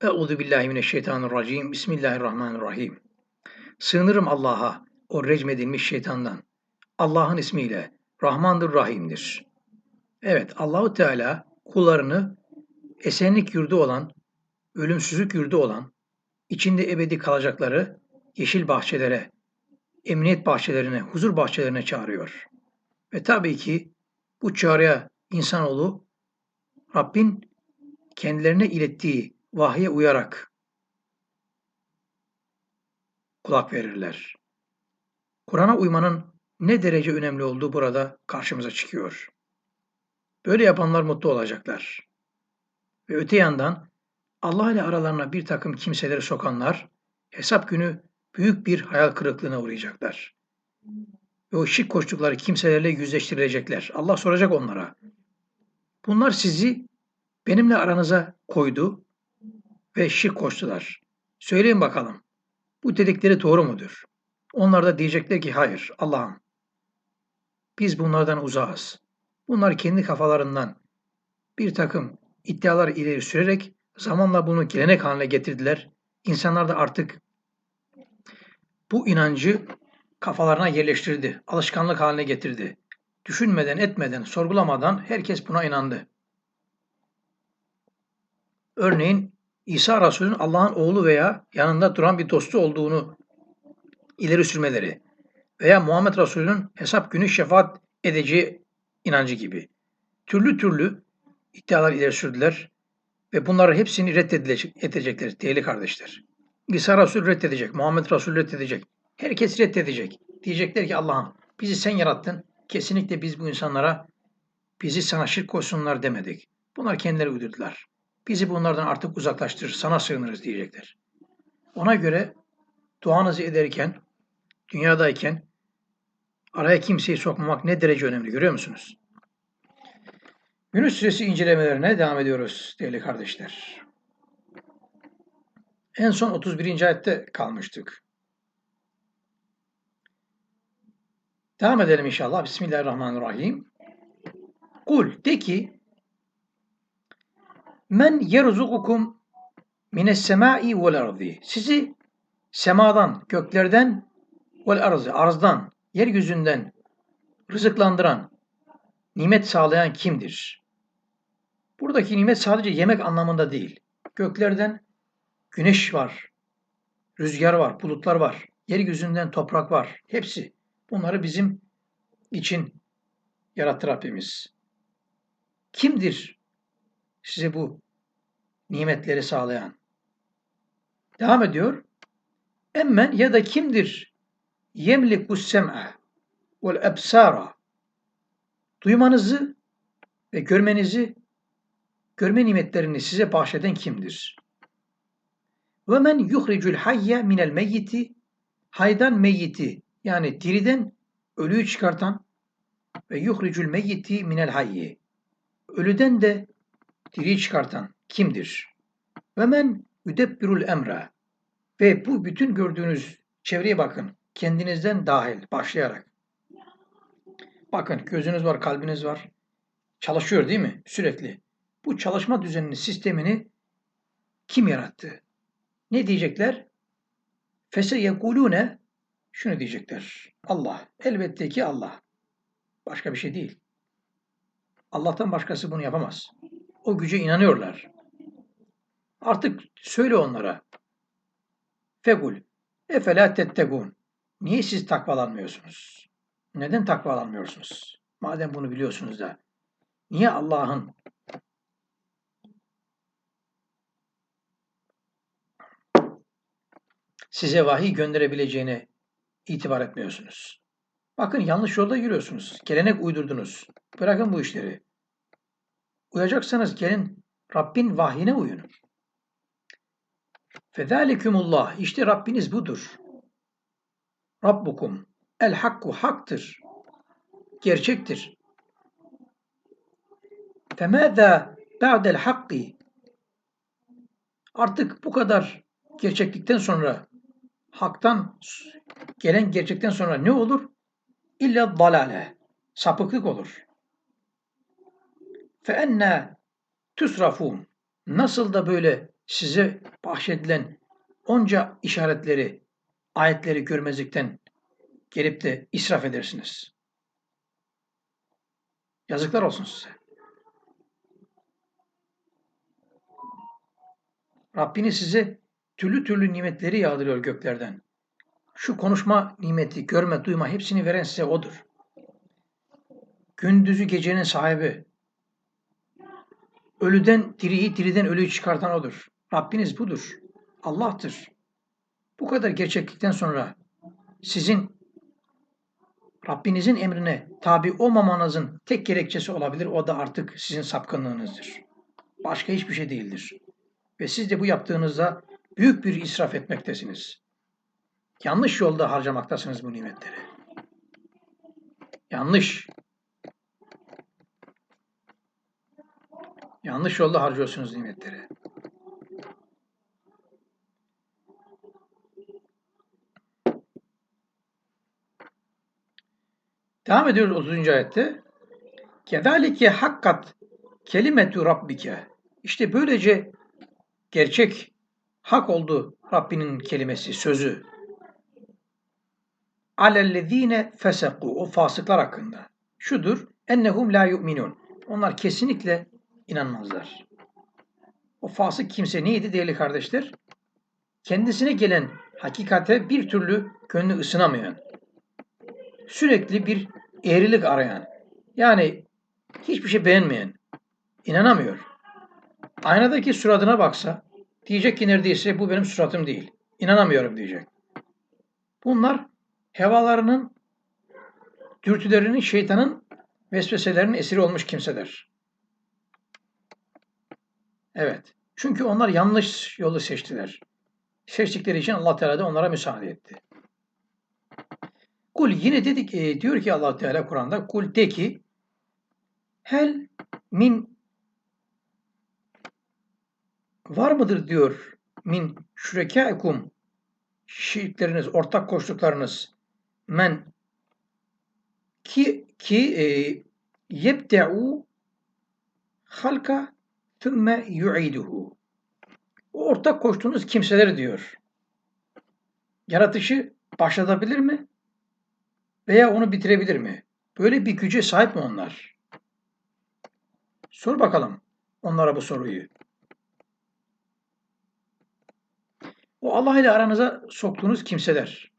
Euzu billahi mineşşeytanirracim. Bismillahirrahmanirrahim. Sığınırım Allah'a, o recmedilmiş şeytandan. Allah'ın ismiyle Rahmandır, Rahim'dir. Evet, Allahu Teala kullarını esenlik yurdu olan, ölümsüzlük yurdu olan, içinde ebedi kalacakları yeşil bahçelere, emniyet bahçelerine, huzur bahçelerine çağırıyor. Ve tabii ki bu çağrıya insanoğlu Rabbin kendilerine ilettiği vahye uyarak kulak verirler. Kur'an'a uymanın ne derece önemli olduğu burada karşımıza çıkıyor. Böyle yapanlar mutlu olacaklar. Ve öte yandan Allah ile aralarına bir takım kimseleri sokanlar hesap günü büyük bir hayal kırıklığına uğrayacaklar. Ve o şirk koştukları kimselerle yüzleştirilecekler. Allah soracak onlara. Bunlar sizi benimle aranıza koydu ve şirk koştular. Söyleyin bakalım. Bu dedikleri doğru mudur? Onlar da diyecekler ki hayır Allah'ım. Biz bunlardan uzağız. Bunlar kendi kafalarından bir takım iddialar ileri sürerek zamanla bunu gelenek haline getirdiler. İnsanlar da artık bu inancı kafalarına yerleştirdi. Alışkanlık haline getirdi. Düşünmeden, etmeden, sorgulamadan herkes buna inandı. Örneğin İsa Resulü'nün Allah'ın oğlu veya yanında duran bir dostu olduğunu ileri sürmeleri veya Muhammed Resulü'nün hesap günü şefaat edeceği inancı gibi. Türlü türlü iddialar ileri sürdüler ve bunların hepsini reddedecekler değerli kardeşler. İsa Resul reddedecek, Muhammed Resul reddedecek. Herkes reddedecek. Diyecekler ki Allah'ım bizi sen yarattın. Kesinlikle biz bu insanlara bizi sana şirk koysunlar demedik. Bunlar kendileri uydurdular. Bizi bunlardan artık uzaklaştır, sana sığınırız diyecekler. Ona göre duanızı ederken, dünyadayken araya kimseyi sokmamak ne derece önemli görüyor musunuz? Yunus Suresi incelemelerine devam ediyoruz değerli kardeşler. En son 31. ayette kalmıştık. Devam edelim inşallah. Bismillahirrahmanirrahim. Kul de ki Men yerzukukum mines semai vel ardi. Sizi semadan, göklerden vel arzi, arzdan, yeryüzünden rızıklandıran, nimet sağlayan kimdir? Buradaki nimet sadece yemek anlamında değil. Göklerden güneş var, rüzgar var, bulutlar var, yeryüzünden toprak var. Hepsi. Bunları bizim için yarattı Rabbimiz. Kimdir size bu nimetleri sağlayan. Devam ediyor. Emmen ya da kimdir? Yemliku sem'a vel ebsara. Duymanızı ve görmenizi, görme nimetlerini size bahşeden kimdir? Ve men yuhricul hayye minel meyyiti haydan meyyiti yani diriden ölüyü çıkartan ve yuhricul meyyiti minel hayyi ölüden de diriyi çıkartan kimdir? Ve men yüdebbirul emre ve bu bütün gördüğünüz çevreye bakın. Kendinizden dahil başlayarak. Bakın gözünüz var, kalbiniz var. Çalışıyor değil mi? Sürekli. Bu çalışma düzenini, sistemini kim yarattı? Ne diyecekler? Fese yekulune şunu diyecekler. Allah. Elbette ki Allah. Başka bir şey değil. Allah'tan başkası bunu yapamaz o güce inanıyorlar. Artık söyle onlara. Fegul. Efela tettegun. Niye siz takvalanmıyorsunuz? Neden takvalanmıyorsunuz? Madem bunu biliyorsunuz da. Niye Allah'ın size vahiy gönderebileceğine itibar etmiyorsunuz? Bakın yanlış yolda yürüyorsunuz. Gelenek uydurdunuz. Bırakın bu işleri. Uyacaksanız gelin Rabbin vahyine uyun. Fezalikumullah. İşte Rabbiniz budur. Rabbukum. El hakku haktır. Gerçektir. Femâzâ ba'del hakki. Artık bu kadar gerçeklikten sonra haktan gelen gerçekten sonra ne olur? İlla dalale. Sapıklık olur fe enne tüsrafun. Nasıl da böyle size bahşedilen onca işaretleri, ayetleri görmezlikten gelip de israf edersiniz. Yazıklar olsun size. Rabbiniz size türlü türlü nimetleri yağdırıyor göklerden. Şu konuşma nimeti, görme, duyma hepsini veren size O'dur. Gündüzü gecenin sahibi, Ölüden diriyi, diriden ölüyü çıkartan O'dur. Rabbiniz budur. Allah'tır. Bu kadar gerçeklikten sonra sizin Rabbinizin emrine tabi olmamanızın tek gerekçesi olabilir. O da artık sizin sapkınlığınızdır. Başka hiçbir şey değildir. Ve siz de bu yaptığınızda büyük bir israf etmektesiniz. Yanlış yolda harcamaktasınız bu nimetleri. Yanlış. Yanlış yolda harcıyorsunuz nimetleri. Devam ediyoruz 30. ayette. Kedalike hakkat kelimetu rabbike. İşte böylece gerçek hak oldu Rabbinin kelimesi, sözü. Alellezine feseku o fasıklar hakkında. Şudur ennehum la yu'minun. Onlar kesinlikle inanmazlar. O fasık kimse neydi değerli kardeşler? Kendisine gelen hakikate bir türlü gönlü ısınamayan, sürekli bir eğrilik arayan, yani hiçbir şey beğenmeyen, inanamıyor. Aynadaki suratına baksa, diyecek ki neredeyse bu benim suratım değil. İnanamıyorum diyecek. Bunlar hevalarının, dürtülerinin, şeytanın vesveselerinin esiri olmuş kimseler. Evet. Çünkü onlar yanlış yolu seçtiler. Seçtikleri için Allah Teala da onlara müsaade etti. Kul yine dedik e, diyor ki Allah Teala Kur'an'da kul de ki hel min var mıdır diyor min şürekâikum şirkleriniz, ortak koştuklarınız men ki ki e, yebde'u halka thümme yu'iduhu ortak koştuğunuz kimseler diyor. Yaratışı başlatabilir mi? Veya onu bitirebilir mi? Böyle bir güce sahip mi onlar? Sor bakalım onlara bu soruyu. O Allah ile aranıza soktuğunuz kimseler.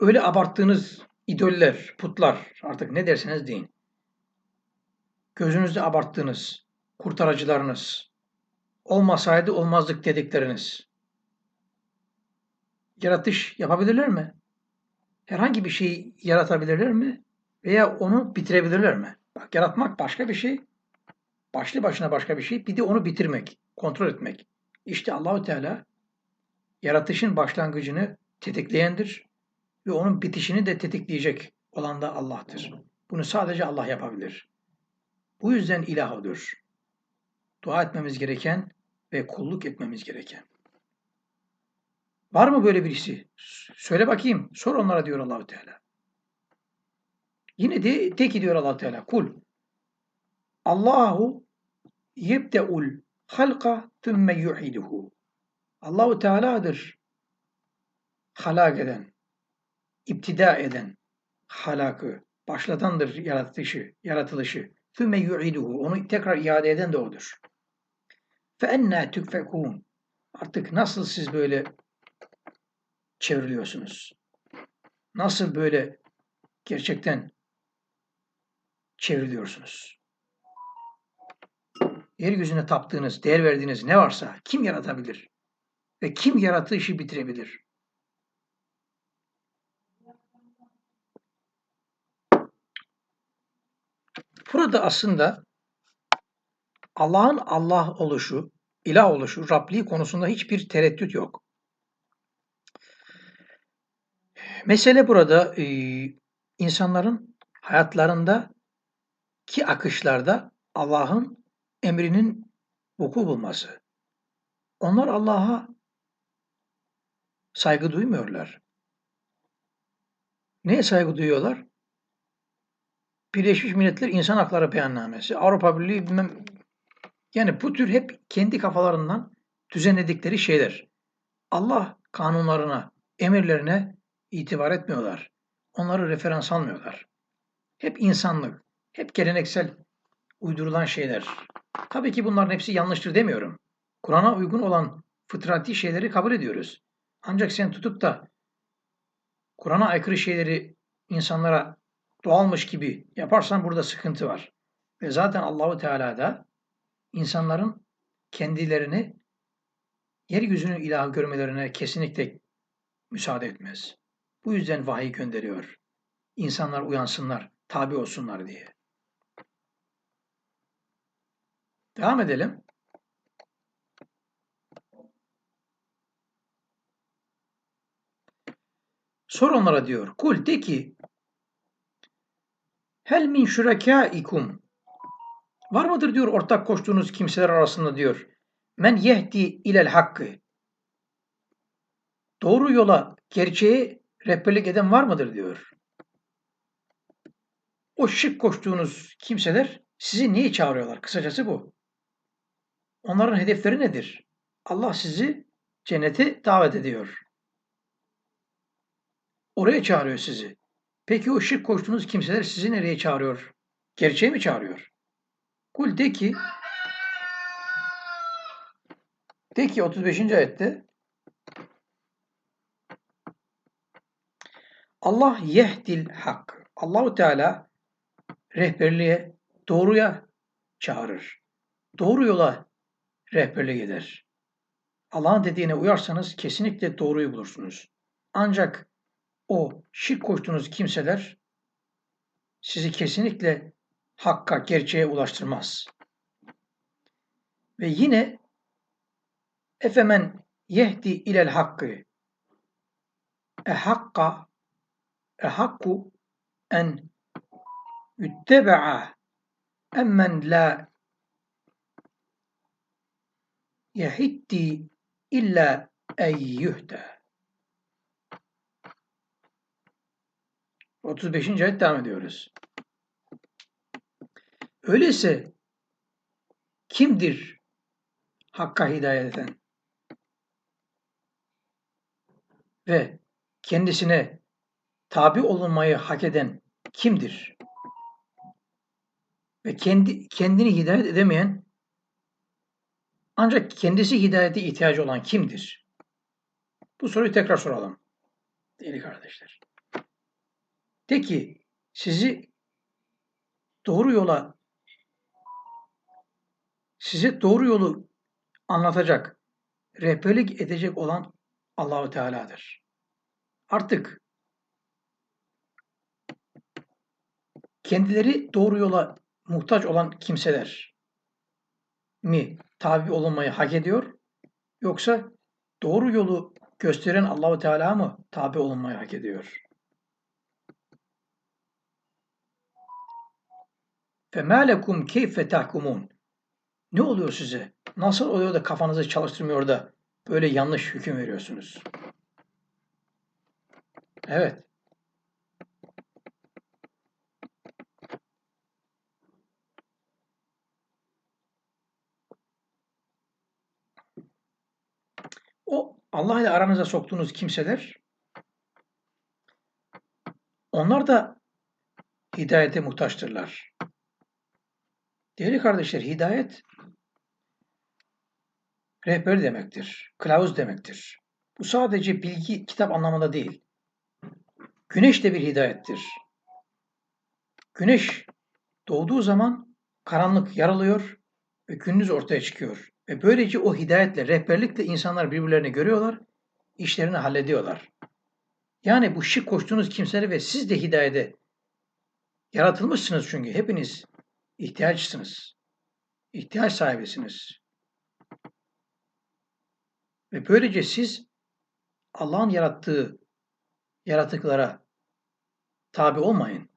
Öyle abarttığınız idoller, putlar artık ne derseniz deyin. Gözünüzde abarttığınız kurtarıcılarınız, olmasaydı olmazdık dedikleriniz. Yaratış yapabilirler mi? Herhangi bir şeyi yaratabilirler mi? Veya onu bitirebilirler mi? Bak yaratmak başka bir şey, başlı başına başka bir şey. Bir de onu bitirmek, kontrol etmek. İşte Allahü Teala yaratışın başlangıcını tetikleyendir ve onun bitişini de tetikleyecek olan da Allah'tır. Bunu sadece Allah yapabilir. Bu yüzden ilah odur. Dua etmemiz gereken ve kulluk etmemiz gereken. Var mı böyle birisi? Söyle bakayım. Sor onlara diyor Allahu Teala. Yine de de ki diyor Allah Teala kul Allahu yebdeul halka thumma yu'iduhu. Allahu Teala'dır halak eden, iptida eden, halakı, başlatandır yaratışı, yaratılışı. Thumma yu'iduhu. Onu tekrar iade eden de odur. Fe tükfekûn. Artık nasıl siz böyle çevriliyorsunuz? Nasıl böyle gerçekten çevriliyorsunuz? Yeryüzüne taptığınız, değer verdiğiniz ne varsa kim yaratabilir? Ve kim yarattığı işi bitirebilir? Burada aslında Allah'ın Allah oluşu, ilah oluşu, Rabliği konusunda hiçbir tereddüt yok. Mesele burada e, insanların hayatlarında ki akışlarda Allah'ın emrinin vuku bulması. Onlar Allah'a saygı duymuyorlar. Neye saygı duyuyorlar? Birleşmiş Milletler İnsan Hakları Beyannamesi, Avrupa Birliği bilmem yani bu tür hep kendi kafalarından düzenledikleri şeyler. Allah kanunlarına, emirlerine itibar etmiyorlar. Onları referans almıyorlar. Hep insanlık, hep geleneksel uydurulan şeyler. Tabii ki bunların hepsi yanlıştır demiyorum. Kur'an'a uygun olan fıtrati şeyleri kabul ediyoruz. Ancak sen tutup da Kur'an'a aykırı şeyleri insanlara doğalmış gibi yaparsan burada sıkıntı var. Ve zaten Allahu Teala da insanların kendilerini yeryüzünün ilahı görmelerine kesinlikle müsaade etmez. Bu yüzden vahiy gönderiyor. İnsanlar uyansınlar, tabi olsunlar diye. Devam edelim. Sor onlara diyor. Kul de ki Hel min şurekâikum Var mıdır diyor ortak koştuğunuz kimseler arasında diyor. Men yehdi ilel hakkı. Doğru yola, gerçeğe rehberlik eden var mıdır diyor. O şirk koştuğunuz kimseler sizi niye çağırıyorlar? Kısacası bu. Onların hedefleri nedir? Allah sizi cennete davet ediyor. Oraya çağırıyor sizi. Peki o şirk koştuğunuz kimseler sizi nereye çağırıyor? Gerçeğe mi çağırıyor? Kul de ki de ki 35. ayette Allah yehdil hak. Allahu Teala rehberliğe, doğruya çağırır. Doğru yola rehberlik eder. Allah'ın dediğine uyarsanız kesinlikle doğruyu bulursunuz. Ancak o şirk koştuğunuz kimseler sizi kesinlikle hakka, gerçeğe ulaştırmaz. Ve yine efemen yehdi ilel hakkı e hakka e hakku en yuttebe'a emmen la yehitti illa eyyühte. 35. ayet devam ediyoruz. Öyleyse kimdir Hakk'a hidayet eden ve kendisine tabi olunmayı hak eden kimdir? Ve kendi kendini hidayet edemeyen ancak kendisi hidayete ihtiyacı olan kimdir? Bu soruyu tekrar soralım. Değerli kardeşler. De ki sizi doğru yola size doğru yolu anlatacak, rehberlik edecek olan Allahu Teala'dır. Artık kendileri doğru yola muhtaç olan kimseler mi tabi olunmayı hak ediyor yoksa doğru yolu gösteren Allahu Teala mı tabi olunmayı hak ediyor? فَمَا لَكُمْ كَيْفَ تَحْكُمُونَ ne oluyor size? Nasıl oluyor da kafanızı çalıştırmıyor da böyle yanlış hüküm veriyorsunuz? Evet. O Allah ile aranıza soktuğunuz kimseler onlar da hidayete muhtaçtırlar. Değerli kardeşler, hidayet rehber demektir, kılavuz demektir. Bu sadece bilgi, kitap anlamında değil. Güneş de bir hidayettir. Güneş doğduğu zaman karanlık yaralıyor ve gündüz ortaya çıkıyor. Ve böylece o hidayetle, rehberlikle insanlar birbirlerini görüyorlar, işlerini hallediyorlar. Yani bu şık koştuğunuz kimseleri ve siz de hidayete yaratılmışsınız çünkü hepiniz ihtiyaçsınız. İhtiyaç sahibisiniz. Ve böylece siz Allah'ın yarattığı yaratıklara tabi olmayın.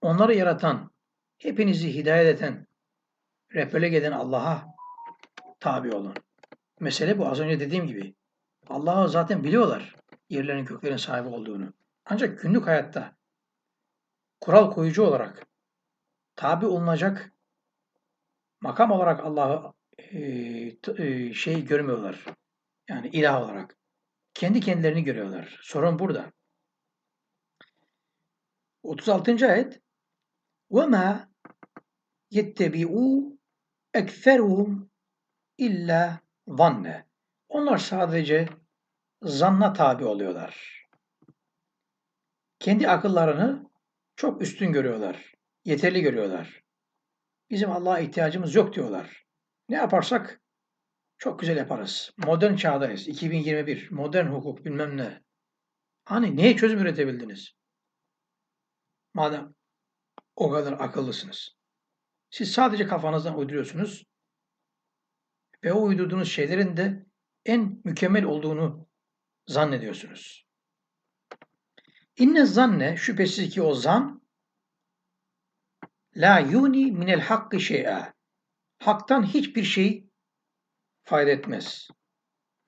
Onları yaratan, hepinizi hidayet eden, rehberlik eden Allah'a tabi olun. Mesele bu. Az önce dediğim gibi. Allah'ı zaten biliyorlar yerlerin köklerin sahibi olduğunu. Ancak günlük hayatta kural koyucu olarak tabi olunacak makam olarak Allah'ı e, t- e, şey görmüyorlar. Yani ilah olarak. Kendi kendilerini görüyorlar. Sorun burada. 36. ayet وَمَا يَتَّبِعُوا اَكْفَرُهُمْ illa zanne. Onlar sadece zanna tabi oluyorlar. Kendi akıllarını çok üstün görüyorlar. Yeterli görüyorlar. Bizim Allah'a ihtiyacımız yok diyorlar. Ne yaparsak çok güzel yaparız. Modern çağdayız. 2021. Modern hukuk bilmem ne. Hani neye çözüm üretebildiniz? Madem o kadar akıllısınız. Siz sadece kafanızdan uyduruyorsunuz ve o uydurduğunuz şeylerin de en mükemmel olduğunu zannediyorsunuz. İnne zanne şüphesiz ki o zan la yuni minel hakkı şey'a. Haktan hiçbir şey fayda etmez.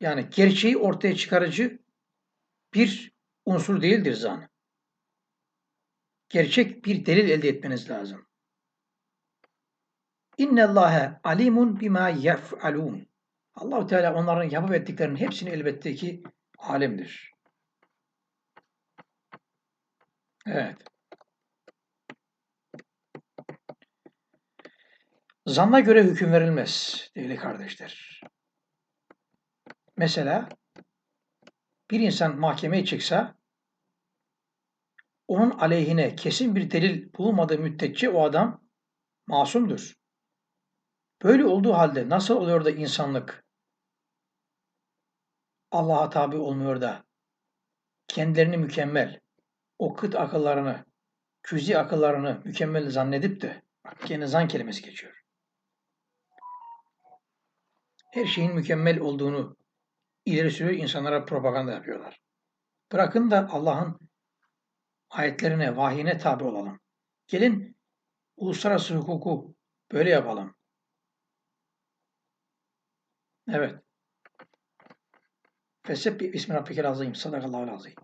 Yani gerçeği ortaya çıkarıcı bir unsur değildir zan. Gerçek bir delil elde etmeniz lazım. İnne Allahe alimun bima yef'alun. Allahu Teala onların yapıp ettiklerinin hepsini elbette ki alimdir. Evet. Zanna göre hüküm verilmez değerli kardeşler. Mesela bir insan mahkemeye çıksa onun aleyhine kesin bir delil bulunmadığı müddetçe o adam masumdur. Böyle olduğu halde nasıl oluyor da insanlık Allah'a tabi olmuyor da kendilerini mükemmel, o kıt akıllarını, cüzi akıllarını mükemmel zannedip de bak gene zan kelimesi geçiyor. Her şeyin mükemmel olduğunu ileri sürüyor, insanlara propaganda yapıyorlar. Bırakın da Allah'ın ayetlerine, vahyine tabi olalım. Gelin uluslararası hukuku böyle yapalım. Evet. Fesebbi bismi rabbikel azim. Sadakallahu azim.